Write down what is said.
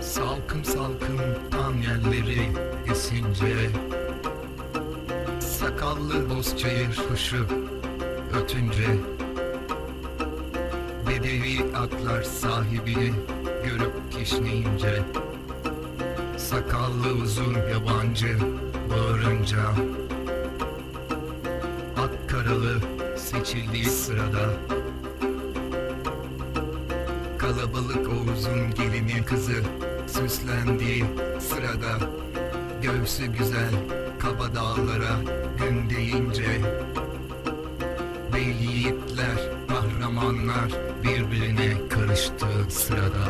Salkım salkım tam yerleri esince Sakallı bozçayır kuşu ötünce Bedevi atlar sahibini görüp kişneyince Sakallı uzun yabancı bağırınca Ak karalı seçildiği sırada Kalabalık Oğuz'un gelini kızı süslendiği sırada Göğsü güzel kaba dağlara gün deyince Bey yiğitler, kahramanlar birbirine karıştığı sırada